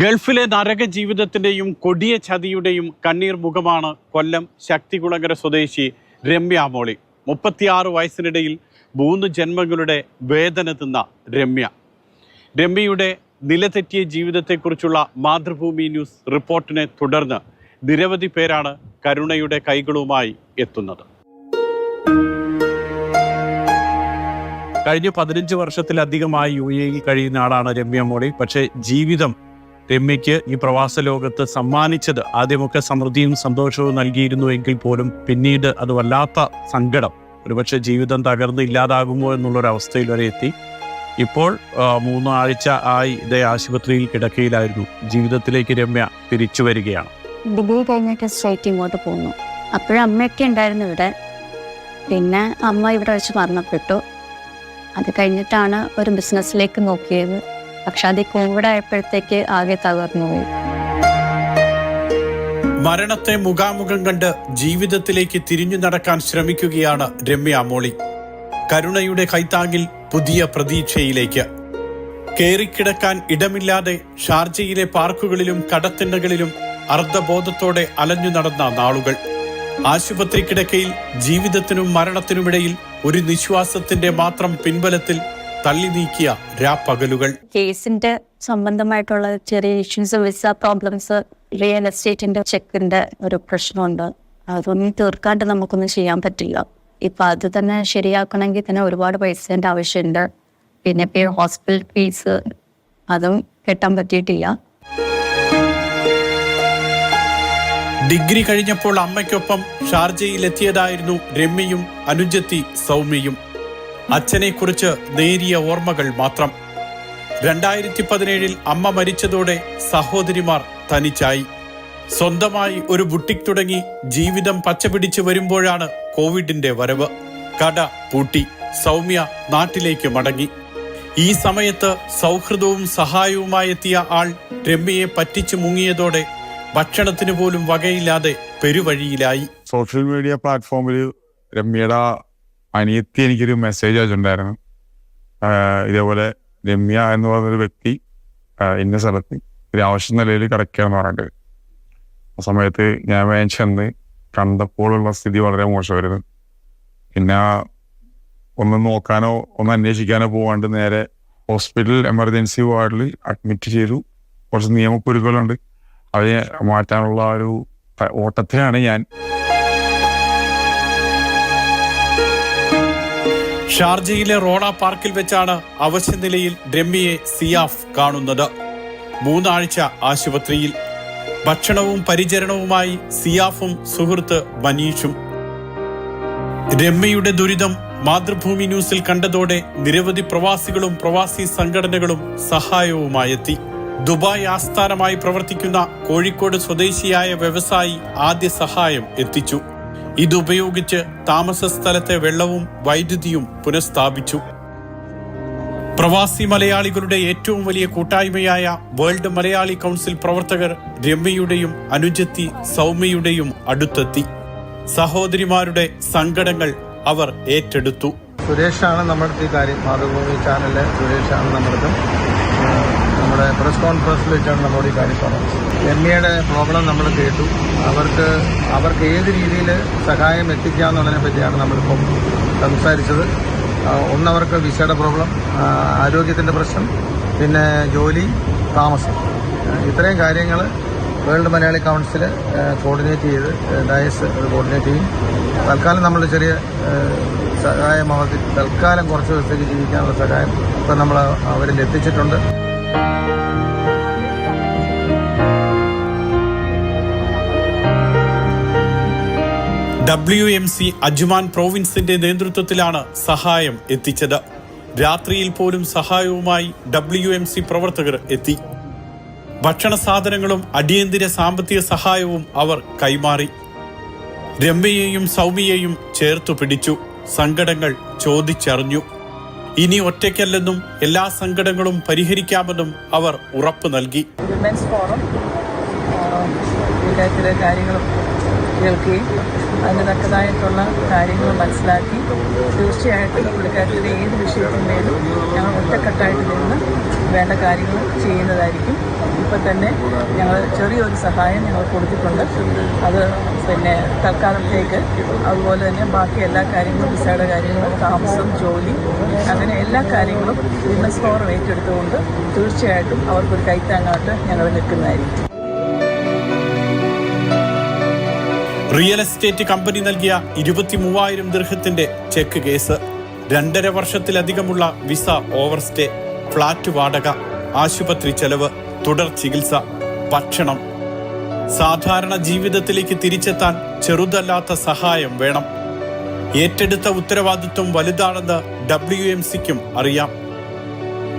ഗൾഫിലെ നരക ജീവിതത്തിന്റെയും കൊടിയ ചതിയുടെയും കണ്ണീർ മുഖമാണ് കൊല്ലം ശക്തികുളങ്ങര സ്വദേശി രമ്യ മോളി. മുപ്പത്തിയാറ് വയസ്സിനിടയിൽ മൂന്ന് ജന്മങ്ങളുടെ വേദന തിന്ന രമ്യ. രമ്യയുടെ നിലതെറ്റിയ ജീവിതത്തെക്കുറിച്ചുള്ള മാതൃഭൂമി ന്യൂസ് റിപ്പോർട്ടിനെ തുടർന്ന് നിരവധി പേരാണ് കരുണയുടെ കൈകളുമായി എത്തുന്നത്. കഴിഞ്ഞ പതിനഞ്ച് വർഷത്തിലധികമായി യു എ കഴിയുന്ന ആളാണ് രമ്യ മോളി. പക്ഷേ ജീവിതം രമ്യയ്ക്ക് ഈ പ്രവാസ ലോകത്ത് സമ്മാനിച്ചത് ആദ്യമൊക്കെ സമൃദ്ധിയും സന്തോഷവും നൽകിയിരുന്നു എങ്കിൽ പോലും പിന്നീട് അത് വല്ലാത്ത സങ്കടം ഒരുപക്ഷെ ജീവിതം തകർന്ന് ഇല്ലാതാകുമോ എന്നുള്ളൊരവസ്ഥയിൽ വരെ എത്തി. ഇപ്പോൾ മൂന്നാഴ്ച ആയി ഇതേ ആശുപത്രിയിൽ കിടക്കയിലായിരുന്നു. ജീവിതത്തിലേക്ക് രമ്യ തിരിച്ചു വരികയാണ്. ഡിഗ്രി കഴിഞ്ഞിട്ട് സ്ട്രേറ്റ് ഇങ്ങോട്ട് പോന്നു. അപ്പോഴും അമ്മയൊക്കെ ഉണ്ടായിരുന്നു ഇവിടെ. പിന്നെ അമ്മ ഇവിടെ വെച്ച് മരണപ്പെട്ടു. അത് കഴിഞ്ഞിട്ടാണ് ഒരു ബിസിനസ്സിലേക്ക് നോക്കിയത്. പക്ഷെ അത് കോവിഡ് ആയപ്പോഴത്തേക്ക് ആകെ തകർന്നു പോയി. മരണത്തെ മുഖാമുഖം കണ്ട് ജീവിതത്തിലേക്ക് തിരിഞ്ഞു നടക്കാൻ ശ്രമിക്കുകയാണ് രമ്യ മോളി. കരുണയുടെ കൈത്താങ്ങിൽ പുതിയ പ്രതീക്ഷയിലേക്ക്. കേറിക്കിടക്കാൻ ഇടമില്ലാതെ ഷാർജയിലെ പാർക്കുകളിലും കടത്തിണ്ടകളിലും അർദ്ധബോധത്തോടെ അലഞ്ഞു നടന്ന നാളുകൾ. ആശുപത്രി കിടക്കയിൽ ജീവിതത്തിനും മരണത്തിനുമിടയിൽ ഒരു നിശ്വാസത്തിന്റെ മാത്രം പിൻബലത്തിൽ തള്ളി നീക്കിയ രാപ്പകലുകൾ. കേസിന്റെ സംബന്ധമായിട്ടുള്ള ചെറിയ ഇഷ്യൂസ് വിസ പ്രോബ്ലംസ് റിയൽ എസ്റ്റേറ്റിന്റെ ചെക്കിന്റെ ഒരു പ്രശ്നമുണ്ട്. അതൊന്നും തീർക്കാണ്ട് നമുക്കൊന്നും ചെയ്യാൻ പറ്റില്ല. ഇപ്പൊ അത് തന്നെ ശരിയാക്കണമെങ്കിൽ തന്നെ ഒരുപാട് പൈസേന്റെ ആവശ്യമുണ്ട്. പിന്നെ ഇപ്പൊ ഹോസ്പിറ്റൽ ഫീസ് അതും കെട്ടാൻ പറ്റിയിട്ടില്ല. ഡിഗ്രി കഴിഞ്ഞപ്പോൾ അമ്മയ്ക്കൊപ്പം ഷാർജയിൽ എത്തിയതായിരുന്നു രമ്യയും അനുജത്തി സൗമ്യയും. അച്ഛനെക്കുറിച്ച് നേരിയ ഓർമ്മകൾ മാത്രം. രണ്ടായിരത്തി പതിനേഴിൽ അമ്മ മരിച്ചതോടെ സഹോദരിമാർ തനിച്ചായി. സ്വന്തമായി ഒരു ബുട്ടിക് തുടങ്ങി ജീവിതം പച്ചപിടിച്ചു വരുമ്പോഴാണ് കോവിഡിന്റെ വരവ്. കട പൂട്ടി സൗമ്യ നാട്ടിലേക്ക് മടങ്ങി. ഈ സമയത്ത് സൗഹൃദവും സഹായവുമായെത്തിയ ആൾ രമ്യയെ പറ്റിച്ചു മുങ്ങിയതോടെ ഭക്ഷണത്തിന് പോലും വകയില്ലാതെ പെരുവഴിയിലായി. സോഷ്യൽ മീഡിയ പ്ലാറ്റ്ഫോമിൽ രമ്യയുടെ അനിയത്തി എനിക്കൊരു മെസ്സേജ് അയച്ചിട്ടുണ്ടായിരുന്നു. ഇതേപോലെ രമ്യ എന്ന് പറഞ്ഞൊരു വ്യക്തി ഇന്ന സ്ഥലത്ത് ഒരു ആവശ്യ നിലയിൽ കിടക്കുകയെന്ന് പറഞ്ഞിട്ട്. ആ സമയത്ത് ഞാൻ വേഗം കണ്ടപ്പോഴുള്ള സ്ഥിതി വളരെ മോശമായിരുന്നു. പിന്നെ ഒന്ന് നോക്കാനോ ഒന്ന് അന്വേഷിക്കാനോ പോവാണ്ട് നേരെ ഹോസ്പിറ്റൽ എമർജൻസി വാർഡിൽ അഡ്മിറ്റ് ചെയ്തു. കുറച്ച് നിയമക്കുരുക്കളുണ്ട് അവയെ മാറ്റാനുള്ള ഒരു ഓട്ടത്തിലാണ് ഞാൻ. ഷാർജയിലെ റോണ പാർക്കിൽ വെച്ചാണ് അവശനിലയിൽ രമ്യയെ സിയാഫ് കാണുന്നത്. മൂന്നാഴ്ച ആശുപത്രിയിൽ. ഭക്ഷണവും പരിചരണവുമായി സിയാഫും സുഹൃത്ത് മനീഷും. രമ്യയുടെ ദുരിതം മാതൃഭൂമി ന്യൂസിൽ കണ്ടതോടെ നിരവധി പ്രവാസികളും പ്രവാസി സംഘടനകളും സഹായവുമായെത്തി. ദുബായ് ആസ്ഥാനമായി പ്രവർത്തിക്കുന്ന കോഴിക്കോട് സ്വദേശിയായ വ്യവസായി ആദ്യ സഹായം എത്തിച്ചു. ഇതുപയോഗിച്ച് താമസ സ്ഥലത്തെ വെള്ളവും വൈദ്യുതിയും പുനഃസ്ഥാപിച്ചു. പ്രവാസി മലയാളികളുടെ ഏറ്റവും വലിയ കൂട്ടായ്മയായ വേൾഡ് മലയാളി കൗൺസിൽ പ്രവർത്തകർ രമ്യയുടെയും അനുജത്തി സൗമ്യയുടെയും അടുത്തെത്തി. സഹോദരിമാരുടെ സങ്കടങ്ങൾ അവർ ഏറ്റെടുത്തു. സുരേഷാണ് നമ്മുടെ ഈ കാര്യം മാതൃഭൂമി ചാനലിലെ സുരേഷാണ് നമ്മുടെ നമ്മുടെ പ്രസ് കോൺഫറൻസിൽ വെച്ചാണ് നമ്മളോട് ഈ കാര്യം പറഞ്ഞത്. എമ്മയുടെ പ്രോബ്ലം നമ്മൾ കേട്ടു. അവർക്ക് അവർക്ക് ഏത് രീതിയിൽ സഹായം എത്തിക്കാമെന്നുള്ളതിനെ പറ്റിയാണ് നമ്മളിപ്പം സംസാരിച്ചത്. ഒന്നവർക്ക് വിസയുടെ പ്രോബ്ലം ആരോഗ്യത്തിന്റെ പ്രശ്നം പിന്നെ ജോലി താമസം. ഇത്രയും കാര്യങ്ങൾ വേൾഡ് മലയാളി കൗൺസിൽ കോർഡിനേറ്റ് ചെയ്ത് ഡയസ് കോർഡിനേറ്റ് ചെയ്യും. തൽക്കാലം നമ്മൾ ചെറിയ സഹായം അവർക്ക് തൽക്കാലം കുറച്ച് ദിവസത്തേക്ക് ജീവിക്കാനുള്ള സഹായം ഇപ്പം നമ്മൾ അവരിൽ എത്തിച്ചിട്ടുണ്ട്. ഡബ്ല്യു എം സി അജ്മാൻ പ്രോവിൻസിന്റെ നേതൃത്വത്തിലാണ് സഹായം എത്തിച്ചത്. രാത്രിയിൽ പോലും സഹായവുമായി ഡബ്ല്യു എം സി പ്രവർത്തകർ എത്തി. ഭക്ഷണ സാധനങ്ങളും അടിയന്തര സാമ്പത്തിക സഹായവും അവർ കൈമാറി. രമ്യയെയും സൗമ്യയെയും ചേർത്തു പിടിച്ചു. സങ്കടങ്ങൾ ചോദിച്ചറിഞ്ഞു. ഇനി ഒറ്റയ്ക്കല്ലെന്നും എല്ലാ സങ്കടങ്ങളും പരിഹരിക്കാമെന്നും അവർ ഉറപ്പു നൽകി. ഫോറം ഇതിന്റെ കാര്യങ്ങളും കേൾക്കുകയും അതിന് തക്കതായിട്ടുള്ള കാര്യങ്ങൾ മനസ്സിലാക്കി. തീർച്ചയായിട്ടും പുള്ളിക്കാരത്തിന്റെ ഏത് വിഷയത്തിന്മേലും ഞങ്ങൾ ഒറ്റക്കെട്ടായിട്ട് നിന്ന് വേണ്ട കാര്യങ്ങൾ ചെയ്യുന്നതായിരിക്കും. ഇപ്പം തന്നെ ഞങ്ങൾ ചെറിയൊരു സഹായം ഞങ്ങൾ കൊടുത്തിട്ടുണ്ട്. അത് പിന്നെ തൽക്കാലത്തേക്ക് അതുപോലെ തന്നെ ബാക്കി എല്ലാ കാര്യങ്ങളും വിസയുടെ കാര്യങ്ങൾ താമസം ജോലി അങ്ങനെ എല്ലാ കാര്യങ്ങളും വിമൻസ് പവർ ഏറ്റെടുത്തുകൊണ്ട് തീർച്ചയായിട്ടും അവർക്കൊരു കൈത്താങ്ങായിട്ട് ഞങ്ങൾ നിൽക്കുന്നതായിരിക്കും. റിയൽ എസ്റ്റേറ്റ് കമ്പനി നൽകിയ ഇരുപത്തി മൂവായിരം ദീർഘത്തിന്റെ ചെക്ക് കേസ്. രണ്ടര വർഷത്തിലധികമുള്ള വിസ ഓവർസ്റ്റേ ഫ്ളാറ്റ് വാടക ആശുപത്രി ചെലവ് തുടർ ചികിത്സ ഭക്ഷണം. സാധാരണ ജീവിതത്തിലേക്ക് തിരിച്ചെത്താൻ ചെറുതല്ലാത്ത സഹായം വേണം. ഏറ്റെടുത്ത ഉത്തരവാദിത്വം വലുതാണെന്ന് ഡബ്ല്യു എം സിക്കും അറിയാം.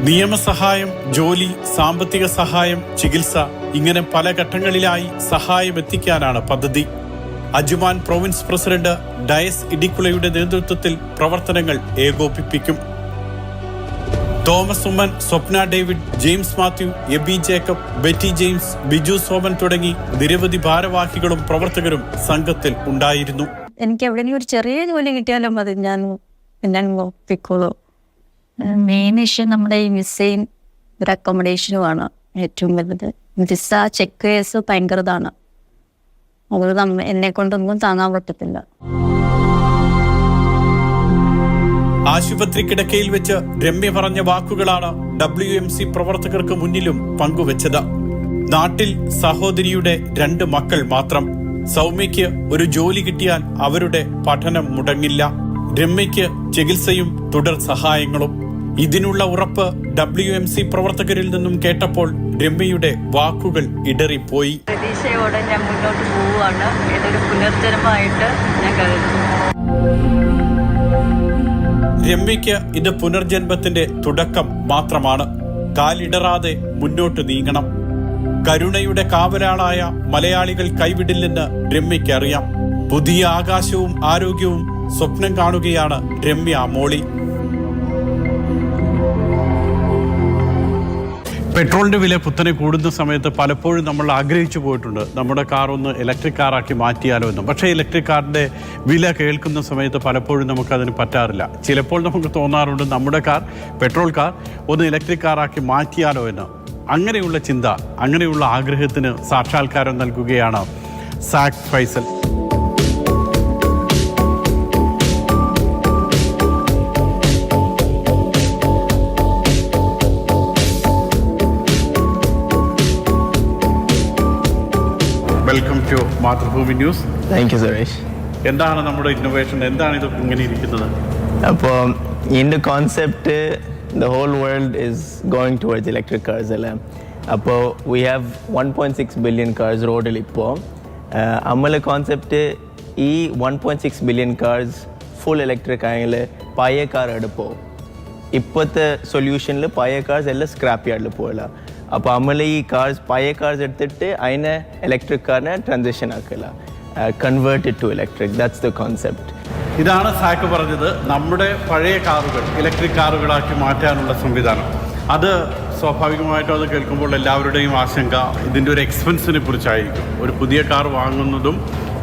നിയമസഹായം ജോലി സാമ്പത്തിക സഹായം ചികിത്സ ഇങ്ങനെ പല ഘട്ടങ്ങളിലായി സഹായം എത്തിക്കാനാണ് പദ്ധതി. അജുമാൻ പ്രൊവിൻസ് പ്രസിഡന്റ് ഡയസ് ഇഡിക്കുളയുടെ നേതൃത്വത്തിൽ പ്രവർത്തനങ്ങൾ ഏകോപിപ്പിക്കും. Thomas Oommen Swapna David James Mathew Aby Jacob Betty James Biju Soman തുടങ്ങി നിരവധി ഭാരവാഹികളും പ്രവർത്തകരും സംഘത്തിൽ ഉണ്ടായിരുന്നു. എനിക്ക് എവിടെയെങ്കിലും ഒരു ചെറിയ ജോലി കിട്ടിയാലും മതി ഞാൻ മെയിൻ ഇഷ്യൂ നമ്മുടെ ഈ വിസയും ഒരു അക്കോമഡേഷനുമാണ് ഏറ്റവും വലുത്. വിസ ചെക്ക് കേസ് ഭയങ്കര ഇതാണ്. അത് എന്നെ കൊണ്ടൊന്നും താങ്ങാൻ പറ്റത്തില്ല. ആശുപത്രി കിടക്കയിൽ വെച്ച് രമ്യ പറഞ്ഞ വാക്കുകളാണ് ഡബ്ല്യു എം സി പ്രവർത്തകർക്ക് മുന്നിലും പങ്കുവച്ചത്. നാട്ടിൽ സഹോദരിയുടെ രണ്ട് മക്കൾ മാത്രം. സൗമ്യക്ക് ഒരു ജോലി കിട്ടിയാൽ അവരുടെ പഠനം മുടങ്ങില്ല. രമ്യയ്ക്ക് ചികിത്സയും തുടർ സഹായങ്ങളും. ഇതിനുള്ള ഉറപ്പ് ഡബ്ല്യു എം സി പ്രവർത്തകരിൽ നിന്നും കേട്ടപ്പോൾ രമ്യയുടെ വാക്കുകൾ ഇടറിപ്പോയി. പ്രതീക്ഷയോടെ ഞാൻ മുന്നോട്ട് പോവുകയാണ്. ഇതൊരു പുനർജന്മമായിട്ട് ഞാൻ കരുതുന്നു. രമ്യയ്ക്ക് ഇത് പുനർജന്മത്തിന്റെ തുടക്കം മാത്രമാണ്. കാലിടറാതെ മുന്നോട്ട് നീങ്ങണം. കരുണയുടെ കാവലാളായ മലയാളികൾ കൈവിടില്ലെന്ന് രമ്യയ്ക്ക് അറിയാം. പുതിയ ആകാശവും ആരോഗ്യവും സ്വപ്നം കാണുകയാണ് രമ്യ മോളി. പെട്രോളിന്റെ വില കുത്തനെ കൂടുന്ന സമയത്ത് പലപ്പോഴും നമ്മൾ ആഗ്രഹിച്ചു പോയിട്ടുണ്ട്. നമ്മുടെ കാർ ഒന്ന് ഇലക്ട്രിക് കാറാക്കി മാറ്റിയാലോ എന്നും. പക്ഷേ ഇലക്ട്രിക് കാറിന്റെ വില കേൾക്കുന്ന സമയത്ത് പലപ്പോഴും നമുക്കതിന് പറ്റാറില്ല. ചിലപ്പോൾ നമുക്ക് തോന്നാറുണ്ട് നമ്മുടെ കാർ പെട്രോൾ കാർ ഒന്ന് ഇലക്ട്രിക് കാറാക്കി മാറ്റിയാലോ എന്ന്. അങ്ങനെയുള്ള ചിന്ത അങ്ങനെയുള്ള ആഗ്രഹത്തിന് സാക്ഷാത്കാരം നൽകുകയാണ് Zac Faisal. To Mathrubhumi news. Thank you Suresh. എന്താണ് നമ്മുടെ ഇന്നോവേഷൻ എന്താണ് ഇത് ഇങ്ങനെ ഇരിക്കുന്നത്? അപ്പോൾ ഇതിന്റെ concept the whole world is going towards electric cars അല്ലേ? അപ്പോൾ we have one point six billion cars റോഡിൽ ഇപ്പോൾ. നമ്മളെ കോൺസെപ്റ്റ് ഈ one point six billion cars full electric ആയെങ്കിൽ പഴയ കാർ എടുപ്പോൾ ഇപ്പോഴത്തെ സൊല്യൂഷനിൽ പഴയ കാർസ് എല്ലാം സ്ക്രാപ്പ് യാർഡിൽ പോകില്ല അപ്പോൾ നമ്മൾ ഈ കാർസ് പഴയ കാർസ് എടുത്തിട്ട് അതിനെ ഇലക്ട്രിക് കാറിനെ transition ആക്കില്ല convert to electric that's the concept ഇതാണ് സാക്ക് പറഞ്ഞത്. നമ്മുടെ പഴയ കാറുകൾ ഇലക്ട്രിക് കാറുകളാക്കി മാറ്റാനുള്ള സംവിധാനം. അത് സ്വാഭാവികമായിട്ടും അത് കേൾക്കുമ്പോൾ എല്ലാവരുടെയും ആശങ്ക ഇതിന്റെ ഒരു എക്സ്പെൻസിനെ കുറിച്ചായിരിക്കും. ഒരു പുതിയ കാർ വാങ്ങുന്നതും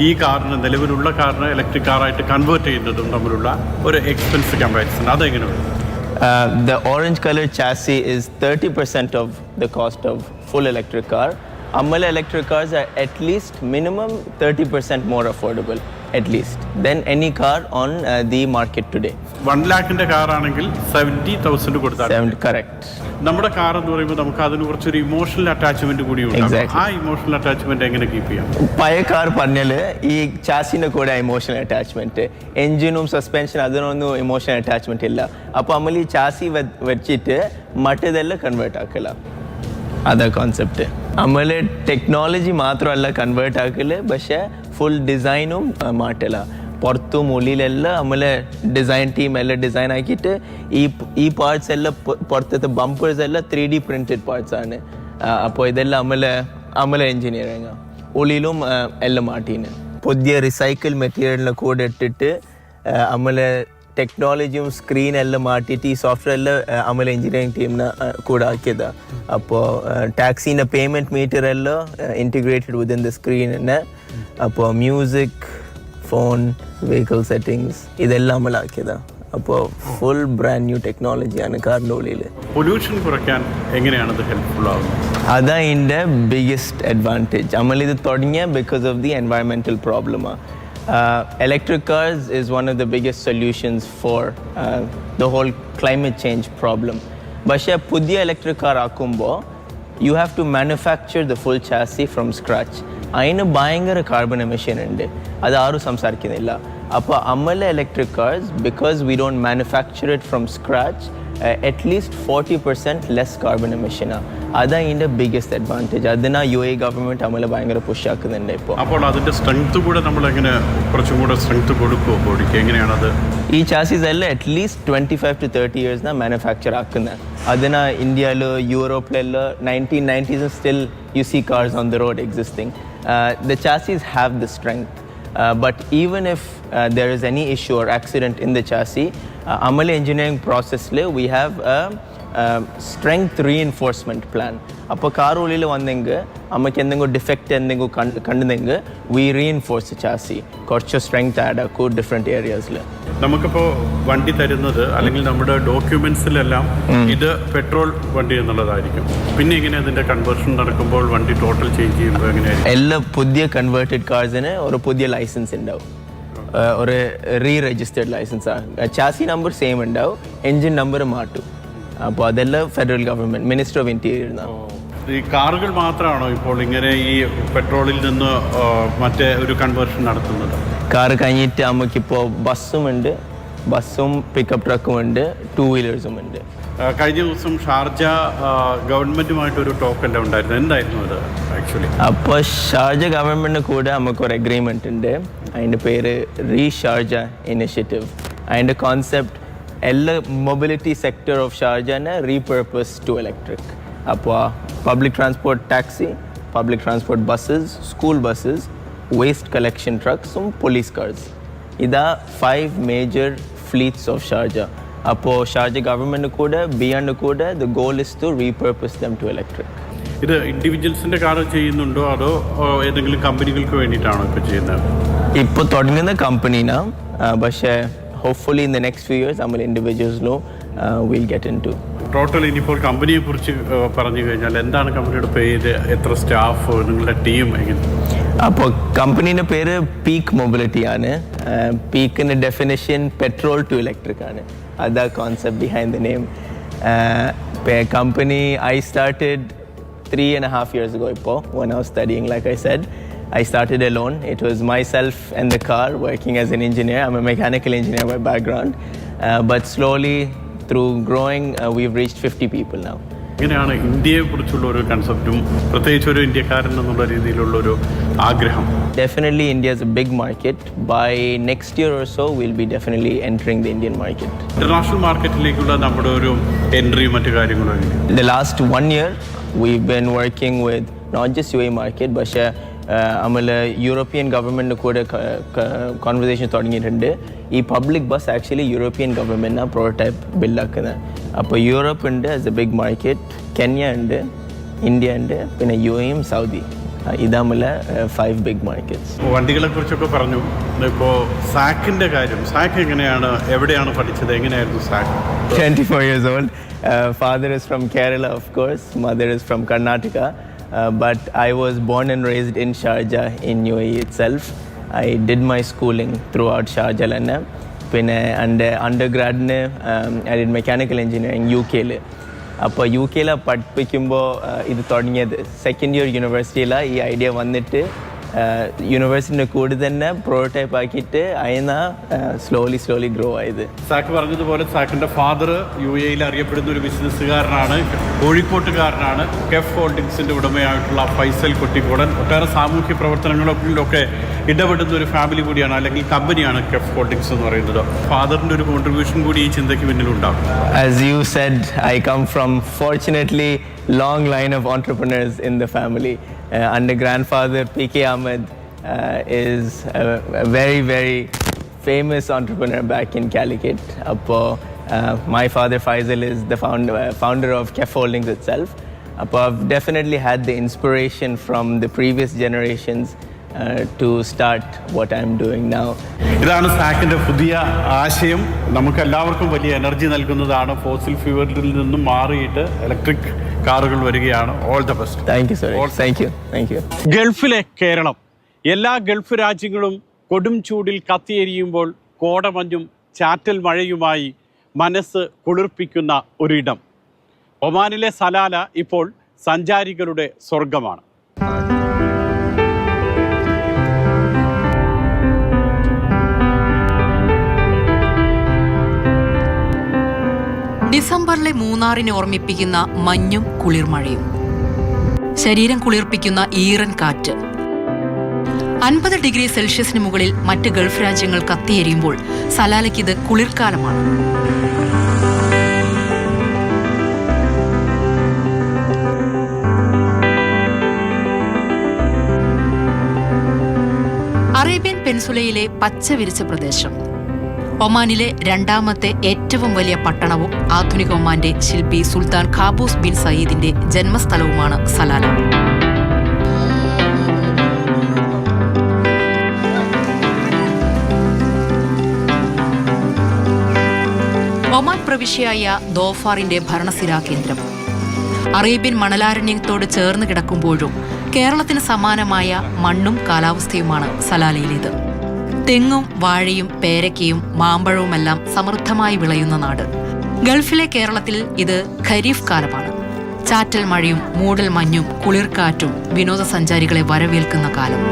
ഈ കാറിന് നിലവിലുള്ള കാറിന് ഇലക്ട്രിക് കാറായിട്ട് കൺവേർട്ട് ചെയ്യുന്നതും തമ്മിലുള്ള ഒരു എക്സ്പെൻസ് കമ്പാരിസൺ അതെങ്ങനെ വരും Uh, the orange color chassis is 30% of the cost of full electric car. Amala electric cars are at least minimum 30% more affordable, at least, than any car on uh, the market today. One ലാഖിന്റെ കാറാണെങ്കിൽ seventy thousand കൊടുത്താൽ Seven, correct. നമ്മുടെ car എന്ന് പറയുമ്പോൾ നമുക്ക് അതിന് കുറച്ചൊരു emotional attachment കൂടി ഉണ്ട് Exactly. ആ ഇമോഷണൽ അറ്റാച്ച്മെന്റ് എങ്ങനെ കീപ്പ് ചെയ്യാം? പഴയ കാർ പറഞ്ഞാൽ ഈ ചാസിന്റെ കൂടെ ഇമോഷണൽ അറ്റാച്ച്മെന്റ് എഞ്ചിനും സസ്പെൻഷൻ അതിനൊന്നും ഇമോഷണൽ അറ്റാച്ച്മെന്റ് ഇല്ല. അപ്പൊ നമ്മൾ ഈ ചാസി വെച്ചിട്ട് മറ്റേതെല്ലാം കൺവേർട്ട് ആക്കില്ല അതാ കോൺസെപ്റ്റ് നമ്മൾ ടെക്നോളജി മാത്രമല്ല കൺവേർട്ട് ആക്കൽ പക്ഷേ ഫുൾ ഡിസൈനും മാറ്റില്ല പുറത്തും ഉള്ളിലെല്ലാം നമ്മളെ ഡിസൈൻ ടീം എല്ലാം ഡിസൈൻ ആക്കിയിട്ട് ഈ ഈ പാർട്സ് എല്ലാം പുറത്തത്തെ ബമ്പേഴ്സ് എല്ലാം ത്രീ ഡി പ്രിന്റഡ് പാർട്സ് ആണ്. അപ്പോൾ ഇതെല്ലാം നമ്മളെ നമ്മളെ എഞ്ചിനീയറിങ് ഉള്ളിലും എല്ലാം മാറ്റീന് പുതിയ റിസൈക്കിൾ മെറ്റീരിയലിനെ കൂടെ ഇട്ടിട്ട് അമ്മല ടെക്നോളജിയും സ്ക്രീൻ എല്ലാം മാറ്റിയിട്ട് ഈ സോഫ്റ്റ്വെയർ എല്ലാം അമ്മല എഞ്ചിനീയറിംഗ് ടീമിന് കൂടെ ആക്കിയത് അപ്പോൾ ടാക്സിന്റെ പേയ്മെന്റ് മീറ്റർ എല്ലാം ഇന്റിഗ്രേറ്റഡ് വിത്തിൻ ദ സ്ക്രീൻ തന്നെ അപ്പോൾ മ്യൂസിക് ഫോൺ വെഹിക്കിൾ സെറ്റിങ്സ് ഇതെല്ലാം അമലാക്കിയത് അപ്പോൾ ഫുൾ ബ്രാൻഡ് ന്യൂ ടെക്നോളജിയാണ് കാറിന്റെ ഉള്ളിൽ പൊല്യൂഷൻ കുറയ്ക്കാൻ എങ്ങനെയാണ് ഇത് ഹെൽപ്ഫുൾ ആവുന്നത്? അതാണ് ഇതിന്റെ ബിഗ്ഗസ്റ്റ് അഡ്വാന്റേജ് നമ്മളിത് തുടങ്ങിയ ബിക്കോസ് ഓഫ് ദി എൻവയറമെന്റൽ പ്രോബ്ലമാണ് electric cars is one of the biggest solutions for uh, the whole climate change problem. പക്ഷേ പുതിയ ഇലക്ട്രിക് കാർ ആക്കുമ്പോൾ you have to manufacture the full chassis from scratch അതിന് ഭയങ്കര carbon emission ഉണ്ട് അത് ആരും സംസാരിക്കുന്നില്ല അപ്പോൾ അമ്മല electric cars because we don't manufacture it from scratch at least forty percent less carbon എമിഷനാണ് അതാണ് ഇതിന്റെ ബിഗ്ഗസ്റ്റ് അഡ്വാന്റേജ് അതിനാ യു എ ഗവൺമെന്റ് നമ്മളെ ഭയങ്കര പുഷാക്കുന്നുണ്ട് ഇപ്പോൾ അപ്പോൾ അതിന്റെ സ്ട്രെങ്ത് കൂടെ നമ്മൾ എങ്ങനെ കുറച്ചും കൂടെ സ്ട്രെങ്ത് കൊടുക്കുമോ ബോഡിക്ക് എങ്ങനെയാണത് ഈ ചാസീസ് എല്ലാം at least twenty five to thirty ഇയേഴ്സ്നാണ് manufacture ആക്കുന്നത് അതിന് ഇന്ത്യയിൽ യൂറോപ്പിലെല്ലാം nineteen nineties still you see cars on the road existing the chassis have the strength but even if there is any issue or accident in the chassis Amala engineering പ്രോസസ്സിൽ we have strength reinforcement plan അപ്പോൾ car ഉള്ളിൽ വന്നെങ്കിൽ അമ്മയ്ക്ക് എന്തെങ്കിലും defect എന്തെങ്കിലും കണ്ട് കണ്ടെങ്കിൽ we reinforce chassis കുറച്ച് സ്ട്രെങ്ത് ആഡ് ആക്കും ഡിഫറെന്റ് ഏരിയാസിൽ നമുക്കിപ്പോൾ വണ്ടി തരുന്നത് അല്ലെങ്കിൽ നമ്മുടെ ഡോക്യുമെന്റ്സിലെല്ലാം ഇത് പെട്രോൾ വണ്ടി എന്നുള്ളതായിരിക്കും. പിന്നെ എങ്ങനെ അതിന്റെ കൺവേർഷൻ നടക്കുമ്പോൾ വണ്ടി ടോട്ടൽ ചേഞ്ച് ചെയ്യുമ്പോൾ എങ്ങനെയായിരിക്കും? എല്ലാ പുതിയ കൺവേർട്ടഡ് കാർസിന് ഒരു പുതിയ ലൈസൻസ് ഉണ്ടാവും ഒരു റീ രജിസ്റ്റേർഡ് ലൈസൻസാണ് ചാസി നമ്പർ സെയിം ഉണ്ടാവും. എൻജിൻ നമ്പർ മാറ്റും. അപ്പോൾ അതെല്ലാം federal government minister of interior ഈ കാറുകൾ മാത്രമാണോ ഇപ്പോൾ ഇങ്ങനെ ഈ പെട്രോളിൽ നിന്ന് മറ്റേ ഒരു കൺവേർഷൻ നടത്തുന്നത്? കാർ കഴിഞ്ഞിട്ട് നമുക്കിപ്പോൾ ബസ്സും ഉണ്ട്. ബസ്സും പിക്കപ്പ് ട്രക്കും ഉണ്ട്. ടൂ വീലേഴ്സും ഉണ്ട്. കഴിഞ്ഞ ദിവസം ഷാർജ ഗവൺമെന്റുമായിട്ടൊരു ടോക്ക് ടോക്കന്റെ ഉണ്ടായിരുന്നു. എന്തായിരുന്നു അത് ആക്ച്വലി അപ്പോൾ ഷാർജ ഗവൺമെന്റിന് കൂടെ നമുക്കൊരു അഗ്രിമെന്റ് ഉണ്ട്. അതിന്റെ പേര് റീഷാർജ ഇനിഷ്യേറ്റീവ് അതിന്റെ കോൺസെപ്റ്റ് എല്ലാ മൊബിലിറ്റി സെക്ടർ ഓഫ് ഷാർജനെ റീപർപ്പസ് ടു ഇലക്ട്രിക് അപ്പോൾ public transport taxi public transport buses school buses waste collection ട്രക്സും police cars ഇതാ five major fleets of Sharjah അപ്പോൾ ഷാർജ ഗവൺമെന്റ് കൂടെ ബിയാണ്ട് കൂടെ the goal is to repurpose them to electric ഇത് ഇൻഡിവിജ്വൽസിന്റെ car ചെയ്യുന്നുണ്ടോ? അതോ ഏതെങ്കിലും കമ്പനികൾക്ക് വേണ്ടിയിട്ടാണോ ഇപ്പോൾ ചെയ്യുന്നത്? ഇപ്പോൾ തുടങ്ങുന്ന കമ്പനീനാ പക്ഷേ hopefully in the next few years നമ്മൾ ഇൻഡിവിജ്വൽസിലും will get into total ഇനിയിപ്പോൾ കമ്പനിയെ കുറിച്ച് പറഞ്ഞു കഴിഞ്ഞാൽ എന്താണ് കമ്പനിയുടെ പേര് എത്ര സ്റ്റാഫ് നിങ്ങളുടെ ടീം എങ്ങനെ? അപ്പോൾ കമ്പനീന്റെ പേര് പീക്ക് മൊബിലിറ്റി ആണ്. പീക്കിന്റെ ഡെഫിനേഷൻ പെട്രോൾ ടു ഇലക്ട്രിക് ആണ്. അതാ concept behind the name company I started three and half years go ഇപ്പോൾ one hour studying like I said I started alone it was myself and the car working as an engineer I'm a mechanical engineer by background uh, but slowly through growing uh, we've reached 50 people now ഇങ്ങനെയാണ് ഇന്ത്യയെക്കുറിച്ചുള്ള ഒരു കൺസെപ്റ്റും പ്രത്യേകിച്ച് ഒരു ഇന്ത്യക്കാരൻ എന്നുള്ള രീതിയിലുള്ള ഒരു ആഗ്രഹം definitely India is a big market by next year or so we'll be definitely entering the Indian market international മാർക്കറ്റിലേക്കുള്ള നമ്മുടെ ഒരു എൻട്രി മറ്റു കാര്യങ്ങളും last one year we've been working with not just UAE market but ആಮೇಲೆ European government കൂടെ conversation തുടങ്ങിയിട്ടുണ്ട്. ഈ public bus actually European ഗവൺമെന്റാണ് prototype ബിൽഡാക്കുന്നത് അപ്പോൾ യൂറോപ്പ് ഉണ്ട് as a big market Kenya ഉണ്ട് ഇന്ത്യ ഉണ്ട് പിന്നെ യു എയും സൗദി ഇതാമല്ല ഫൈവ് ബിഗ് മാർക്കറ്റ്സ് വണ്ടികളെ കുറിച്ചൊക്കെ പറഞ്ഞു. ഇപ്പോൾ സാക്കിന്റെ കാര്യം. സാക്ക് എങ്ങനെയാണ് എവിടെയാണ് പഠിച്ചത്? എങ്ങനെയായിരുന്നു സാക്ക്? 24 years years old father is from Kerala of course mother is from Karnataka. Uh, but I was born and raised in Sharjah in UAE itself. I did my schooling throughout Sharjah Lana. പിന്നെ എന്റെ അണ്ടർഗ്രാഡിന് I did mechanical engineering U കെയിൽ അപ്പോൾ U കെയിൽ പഠിപ്പിക്കുമ്പോൾ ഇത് തുടങ്ങിയത് second year യൂണിവേഴ്സിറ്റിയിലാണ് ഈ idea വന്നിട്ട് യൂണിവേഴ്സിറ്റിന്റെ കൂടി തന്നെ പ്രോട്ടോടൈപ്പ് ആക്കിയിട്ട് അതിനാ സ്ലോലി സ്ലോലി ഗ്രോ ആയത്. സാക്ക് പറഞ്ഞതുപോലെ സാക്കിന്റെ ഫാദർ യു എയിൽ അറിയപ്പെടുന്ന ഒരു ബിസിനസ്സുകാരനാണ് കോഴിക്കോട്ടുകാരനാണ്. കെഫ് ഹോൾഡിങ്സിന്റെ ഉടമയായിട്ടുള്ള ഫൈസൽ കൊട്ടിക്കോടൻ. ഒട്ടേറെ സാമൂഹ്യ പ്രവർത്തനങ്ങളിലൊക്കെ ഇടപെടുന്ന ഒരു ഫാമിലി കൂടിയാണ് അല്ലെങ്കിൽ കമ്പനിയാണ് കെഫ് ഹോൾഡിങ്സ് എന്ന് പറയുന്നത്. ഫാദറിന്റെ ഒരു കോൺട്രിബ്യൂഷൻ കൂടി ഈ ചിന്തയ്ക്ക് പിന്നിലുണ്ടാകും. As you said I come from fortunately long line of entrepreneurs in the family. Uh, under grandfather P.K. Ahmed uh, is a, a very very famous entrepreneur back in Calicut. Appo, uh, my father Faisal is the founder uh, founder of Kef Holdings itself. Appo, I've definitely had the inspiration from the previous generations to start what I'm doing now ഇതാണ് സാക്കിന്റെ പുതിയ ആശയം നമുക്ക് എല്ലാവർക്കും വലിയ energy നൽകുന്നതാണ് fossil ഫ്യൂവലിൽ നിന്നും മാറിയിട്ട് ഇലക്ട്രിക് കാറുകൾ വരികയാണ്. All the best thank you sir thank you thank you ഗൾഫിലെ കേരളം. എല്ലാ ഗൾഫ് രാജ്യങ്ങളും കൊടും ചൂടിൽ കത്തിയെരിയുമ്പോൾ കോടമഞ്ഞും ചാറ്റൽ മഴയുമായി മനസ്സ് കുളിർപ്പിക്കുന്ന ഒരിടം. ഒമാനിലെ സലാല ഇപ്പോൾ സഞ്ചാരികളുടെ സ്വർഗമാണ് ഡിസംബറിലെ മൂന്നാറിനെ ഓർമ്മിപ്പിക്കുന്ന മഞ്ഞും കുളിർമഴയും. ശരീരം കുളിർപ്പിക്കുന്ന ഈറൻ കാറ്റ്. അൻപത് ഡിഗ്രി സെൽഷ്യസിന് മുകളിൽ മറ്റ് ഗൾഫ് രാജ്യങ്ങൾ കത്തിയെരിയുമ്പോൾ സലാലയ്ക്ക് ഇത് കുളിർക്കാലമാണ്. അറേബ്യൻ പെൻസുലയിലെ പച്ച വിരിച്ച പ്രദേശം. ഒമാനിലെ രണ്ടാമത്തെ ഏറ്റവും വലിയ പട്ടണവും ആധുനിക ഒമാന്റെ ശില്പി സുൽത്താൻ ഖാബൂസ് ബിൻ സയ്യിദിന്റെ ജന്മസ്ഥലവുമാണ് സലാല. ഒമാൻ പ്രവിശ്യയായ ദോഫാറിന്റെ ഭരണസിരാ കേന്ദ്രം. അറേബ്യൻ മണലാരണ്യത്തോട് ചേർന്ന് കിടക്കുമ്പോഴും കേരളത്തിന് സമാനമായ മണ്ണും കാലാവസ്ഥയുമാണ് സലാലയിലേത്. തെങ്ങും വാഴയും പേരക്കയും മാമ്പഴവുമെല്ലാം സമൃദ്ധമായി വിളയുന്ന നാട്. ഗൾഫിലെ കേരളത്തിൽ ഇത് ഖരീഫ് കാലമാണ്. ചാറ്റൽ മഴയും മൂടൽ മഞ്ഞും കുളിർക്കാറ്റും വിനോദസഞ്ചാരികളെ വരവേൽക്കുന്ന കാലം.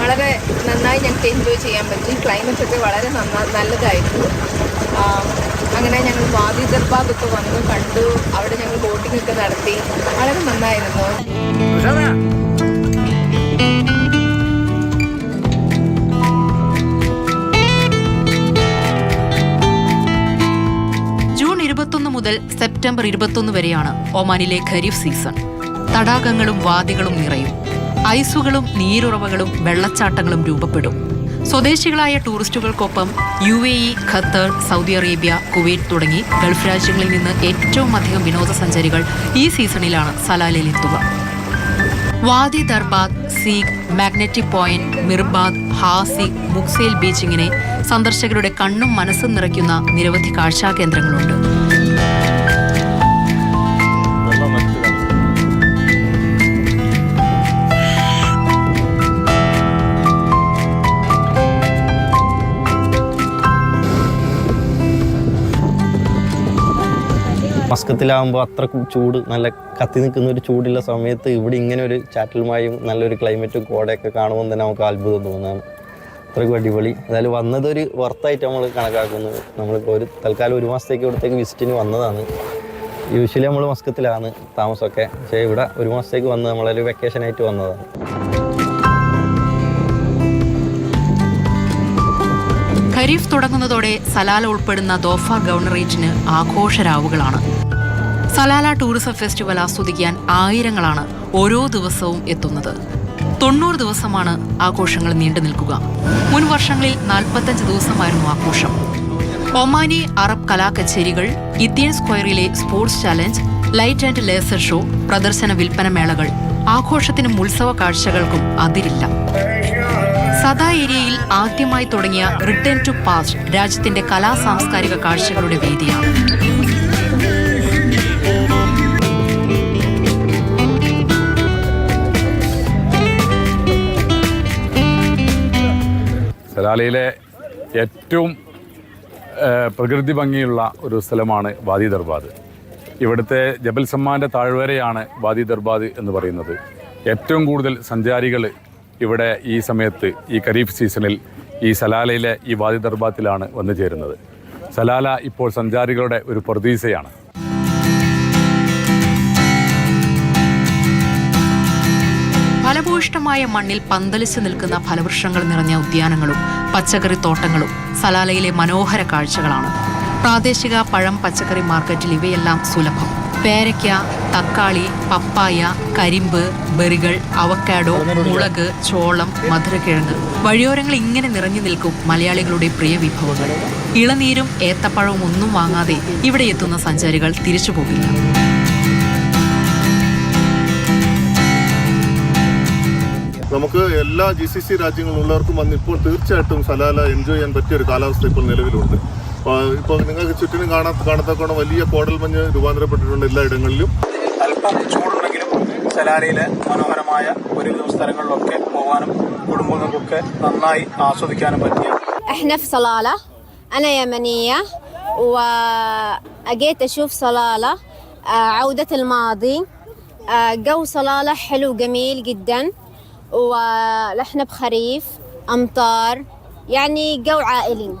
വളരെ നന്നായി ഞങ്ങൾക്ക് എൻജോയ് ചെയ്യാൻ പറ്റി. ക്ലൈമറ്റ് ഒക്കെ വളരെ നന്നാ നല്ലതായിരുന്നു. അങ്ങനെ ഞങ്ങൾ വാദി ദർബാഗൊക്കെ വന്നു കണ്ടു. അവിടെ ഞങ്ങൾ ബോട്ടിംഗ് ഒക്കെ നടത്തി. വളരെ നന്നായിരുന്നു. ജൂൺ ഇരുപത്തൊന്ന് മുതൽ സെപ്റ്റംബർ ഇരുപത്തൊന്ന് വരെയാണ് ഒമാനിലെ ഖരീഫ് സീസൺ. തടാകങ്ങളും വാദികളും നിറയും. ഐസുകളും നീരുറവകളും വെള്ളച്ചാട്ടങ്ങളും രൂപപ്പെടും. സ്വദേശികളായ ടൂറിസ്റ്റുകൾക്കൊപ്പം U A E Qatar Saudi Arabia Kuwait തുടങ്ങി ഗൾഫ് രാജ്യങ്ങളിൽ നിന്ന് ഏറ്റവും അധികം വിനോദസഞ്ചാരികൾ ഈ സീസണിലാണ് സലാലയിൽ എത്തുക. വാദി ദർബാദ് സീഖ് മാഗ്നറ്റിക് പോയിന്റ് മിർബാദ് ഹാസി മുക്സേൽ ബീച്ചിങ്ങിനെ സന്ദർശകരുടെ കണ്ണും മനസ്സും നിറയ്ക്കുന്ന നിരവധി കാഴ്ചാ കേന്ദ്രങ്ങളുണ്ട്. മസ്കത്തിലാകുമ്പോൾ അത്ര ചൂട് നല്ല കത്തി നിൽക്കുന്ന ഒരു ചൂടുള്ള സമയത്ത് ഇവിടെ ഇങ്ങനെ ഒരു ചാറ്റലുമായും നല്ലൊരു ക്ലൈമറ്റും കോടയൊക്കെ കാണുമ്പോൾ തന്നെ നമുക്ക് അത്ഭുതം തോന്നുന്നതാണ് അത്രയ്ക്കും അടിപൊളി. അതായത് വന്നതൊരു വർത്തായിട്ട് നമ്മൾ കണക്കാക്കുന്നു. നമ്മളിപ്പോൾ ഒരു തൽക്കാലം ഒരു മാസത്തേക്ക് ഇവിടത്തേക്ക് വിസിറ്റിന് വന്നതാണ്. യൂഷ്വലി നമ്മൾ മസ്കത്തിലാണ് താമസമൊക്കെ. പക്ഷേ ഇവിടെ ഒരു മാസത്തേക്ക് വന്ന് നമ്മളൊരു വെക്കേഷനായിട്ട് വന്നതാണ്. ഖരീഫ് തുടങ്ങുന്നതോടെ സലാല ഉൾപ്പെടുന്ന ദോഫ ഗവർണറേറ്റിന് ആഘോഷരാവുകളാണ്. സലാല ടൂറിസം ഫെസ്റ്റിവൽ ആസ്വദിക്കാൻ ആയിരങ്ങളാണ് ഓരോ ദിവസവും എത്തുന്നത്. തൊണ്ണൂറ് ദിവസമാണ് ആഘോഷങ്ങൾ നീണ്ടു നിൽക്കുക. മുൻ വർഷങ്ങളിൽ നാൽപ്പത്തഞ്ച് ദിവസമായിരുന്നു ആഘോഷം. ഒമാനി അറബ് കലാകച്ചേരികൾ Indian സ്ക്വയറിലെ sports challenge light and laser show പ്രദർശന വിൽപ്പന മേളകൾ ആഘോഷത്തിനും ഉത്സവ കാഴ്ചകൾക്കും അതിരില്ല. സദാ ഏരിയയിൽ ആദ്യമായി തുടങ്ങിയ റിട്ടേൺ ടു പാസ്റ്റ് രാജ്യത്തിന്റെ കലാ സാംസ്കാരിക കാഴ്ചകളുടെ വേദിയാണ്. സലാലയിലെ ഏറ്റവും പ്രകൃതി ഭംഗിയുള്ള ഒരു സ്ഥലമാണ് വാദി ദർബാദ്. ഇവിടുത്തെ ജബൽ സമ്മാന്റെ താഴ്വരയാണ് വാദി ദർബാദ് എന്ന് പറയുന്നത്. ഏറ്റവും കൂടുതൽ സഞ്ചാരികൾ ഇവിടെ ഈ സമയത്ത് ഈ ഖരീഫ് സീസണിൽ ഈ സലാലയിലെ ഈ വാദി ദർബാത്തിലാണ് വന്നു ചേരുന്നത്. സലാല ഇപ്പോൾ സഞ്ചാരികളുടെ ഒരു പ്രതീസയാണ് ഫലഭൂയിഷ്ടമായ മണ്ണിൽ പന്തലിച്ചു നിൽക്കുന്ന ഫലവൃക്ഷങ്ങൾ നിറഞ്ഞ ഉദ്യാനങ്ങളും പച്ചക്കറി തോട്ടങ്ങളും സലാലയിലെ മനോഹര കാഴ്ചകളാണ്. പ്രാദേശിക പഴം പച്ചക്കറി മാർക്കറ്റിൽ ഇവയെല്ലാം സുലഭം. പേരയ്ക്ക തക്കാളി പപ്പായ കരിമ്പ് ബെറികൾ അവക്കാഡോ മുളക് ചോളം മധുരക്കിഴങ്ങ് വഴിയോരങ്ങൾ ഇങ്ങനെ നിറഞ്ഞു നിൽക്കും മലയാളികളുടെ പ്രിയ വിഭവങ്ങൾ. ഇളനീരും ഏത്തപ്പഴവും ഒന്നും വാങ്ങാതെ ഇവിടെ എത്തുന്ന സഞ്ചാരികൾ തിരിച്ചു പോകില്ല നമുക്ക് എല്ലാ ജി സി സി രാജ്യങ്ങളിലുള്ളവർക്കും വന്ന് ഇപ്പോൾ തീർച്ചയായിട്ടും സലാല എൻജോയ് ചെയ്യാൻ പറ്റിയ ഒരു കാലാവസ്ഥ ഇപ്പോൾ നിലവിലുണ്ട് അപ്പോൾ ഇപ്പോൾ നിങ്ങൾക്ക് ചുറ്റിനും കാണാ കാണത്തക്കോണം വലിയ കോടൽമഞ്ഞ് രൂപാന്തരപ്പെട്ടിട്ടുണ്ട് എല്ലായിടങ്ങളിലും അല്പം ചൂടുണ്ടെങ്കിലും സലാലയിലെ മനോഹരമായ ഒരു സ്ഥലങ്ങളിലൊക്കെ പോകാനും കുടുംബങ്ങൾക്കൊക്കെ നന്നായി ആസ്വദിക്കാനും പറ്റിയ احنا في صلالة أنا يمنية وأجيت أشوف صلالة آه، عودة الماضي آه، جو صلالة حلو جميل جدا ونحن بخريف أمطار يعني جو عائلي.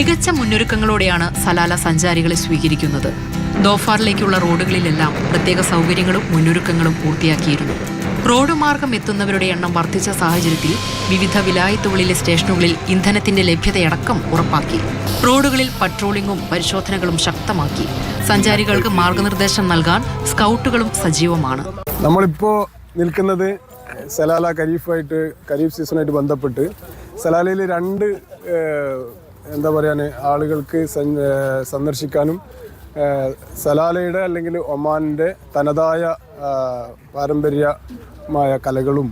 മികച്ച മുന്നൊരുക്കങ്ങളോടെയാണ് സലാല സഞ്ചാരികളെ സ്വീകരിക്കുന്നത്. ദോഫാറിലേക്കുള്ള റോഡുകളിലെല്ലാം പ്രത്യേക സൗകര്യങ്ങളും മുന്നൊരുക്കങ്ങളും പൂർത്തിയാക്കിയിരുന്നു. റോഡ് മാർഗം എത്തുന്നവരുടെ എണ്ണം വർദ്ധിച്ച സാഹചര്യത്തിൽ വിവിധ വിലായത്തുകളിലെ സ്റ്റേഷനുകളിൽ ഇന്ധനത്തിന്റെ ലഭ്യതയടക്കം ഉറപ്പാക്കി. റോഡുകളിൽ പട്രോളിംഗും പരിശോധനകളും ശക്തമാക്കി. സഞ്ചാരികൾക്ക് മാർഗനിർദ്ദേശം നൽകാൻ സ്കൗട്ടുകളും സജീവമാണ്. നമ്മളിപ്പോ നിൽക്കുന്നത് സലാല ഖരീഫായിട്ട് ഖരീഫ് സീസണായിട്ട് ബന്ധപ്പെട്ട് സലാലയിൽ രണ്ട് എന്താ പറയാൻ ആളുകൾക്ക് സന്ദർശിക്കാനും സലാലയുടെ അല്ലെങ്കിൽ ഒമാനിന്റെ തനതായ പാരമ്പര്യമായ കലകളും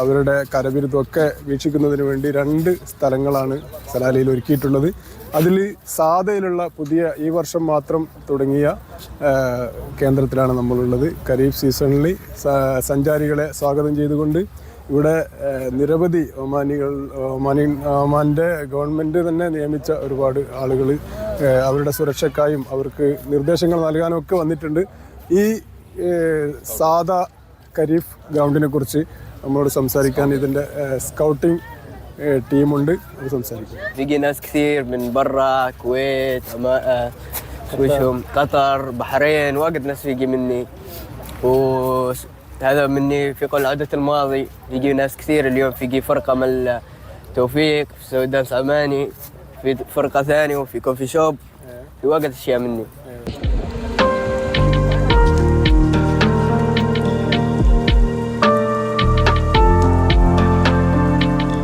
അവരുടെ കരവിരുദ്ധമൊക്കെ വീക്ഷിക്കുന്നതിന് വേണ്ടി രണ്ട് സ്ഥലങ്ങളാണ് സലാലയിൽ ഒരുക്കിയിട്ടുള്ളത്. അതിൽ സാധയിലുള്ള പുതിയ ഈ വർഷം മാത്രം തുടങ്ങിയ കേന്ദ്രത്തിലാണ് നമ്മളുള്ളത്. ഖരീഫ് സീസണിൽ സഞ്ചാരികളെ സ്വാഗതം ചെയ്തുകൊണ്ട് ഇവിടെ ഏഹ്, നിരവധി ഒമാനികൾ ഒമാനി ഒമാൻ്റെ ഗവൺമെൻറ് തന്നെ നിയമിച്ച ഒരുപാട് ആളുകൾ അവരുടെ സുരക്ഷയ്ക്കായും അവർക്ക് നിർദ്ദേശങ്ങൾ നൽകാനും ഒക്കെ വന്നിട്ടുണ്ട് ഈ ഏഹ്, സാദ ഖരീഫ് ഗ്രൗണ്ടിനെ കുറിച്ച് നമ്മളോട് സംസാരിക്കാൻ ഇതിൻ്റെ സ്കൗട്ടിംഗ് ടീമുണ്ട് അത് സംസാരിക്കും بيجي ناس كثير من برا كويت عما- آه، شو اسمهم قطر بحرين واجد ناس بيجي مني وهذا مني في قول عودة الماضي. يجي ناس كثير اليوم في فرقة من توفيق في سودان ساماني في فرقة ثانية وفي كوفي شوب. في واجد أشياء مني.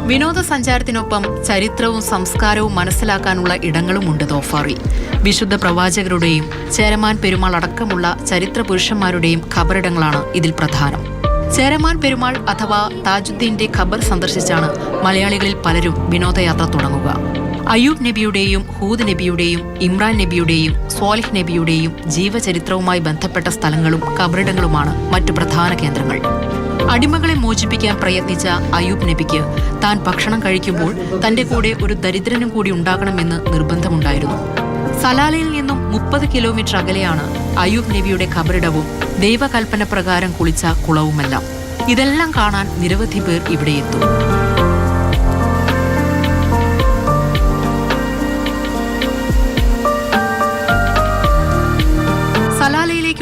വിനോദസഞ്ചാരത്തിനൊപ്പം ചരിത്രവും സംസ്കാരവും മനസ്സിലാക്കാനുള്ള ഇടങ്ങളുമുണ്ട് ദോഫാറിൽ. വിശുദ്ധ പ്രവാചകരുടെയും ചേരമാൻ പെരുമാൾ അടക്കമുള്ള ചരിത്ര പുരുഷന്മാരുടെയും ഖബറിടങ്ങളാണ് ഇതിൽ പ്രധാനം. ചേരമാൻ പെരുമാൾ അഥവാ താജുദ്ദീന്റെ ഖബർ സന്ദർശിച്ചാണ് മലയാളികളിൽ പലരും വിനോദയാത്ര തുടങ്ങുക. അയ്യൂബ് നബിയുടെയും ഹൂദ് നബിയുടെയും ഇമ്രാൻ നബിയുടെയും സ്വാലിഹ് നബിയുടെയും ജീവചരിത്രവുമായി ബന്ധപ്പെട്ട സ്ഥലങ്ങളും കബറിടങ്ങളുമാണ് മറ്റു പ്രധാന കേന്ദ്രങ്ങൾ. അടിമകളെ മോചിപ്പിക്കാൻ പ്രയത്നിച്ച അയൂബ് നബിക്ക് താൻ ഭക്ഷണം കഴിക്കുമ്പോൾ തന്റെ കൂടെ ഒരു ദരിദ്രനും കൂടി ഉണ്ടാകണമെന്ന് നിർബന്ധമുണ്ടായിരുന്നു. സലാലയിൽ നിന്നും മുപ്പത് കിലോമീറ്റർ അകലെയാണ് അയൂബ് നബിയുടെ ഖബറിടവും ദൈവകൽപ്പന പ്രകാരം കുളിച്ച കുളവുമെല്ലാം. ഇതെല്ലാം കാണാൻ നിരവധി പേർ ഇവിടെ എത്തും.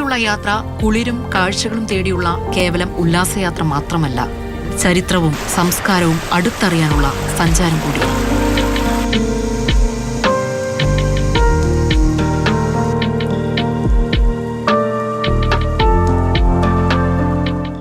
സലാലയിലേക്കുള്ള യാത്ര കുളിരും കാഴ്ചകളും തേടിയുള്ള കേവലം ഉല്ലാസയാത്ര മാത്രമല്ല ചരിത്രവും സംസ്കാരവും അടുത്തറിയാനുള്ള സഞ്ചാരം കൂടിയാണ്.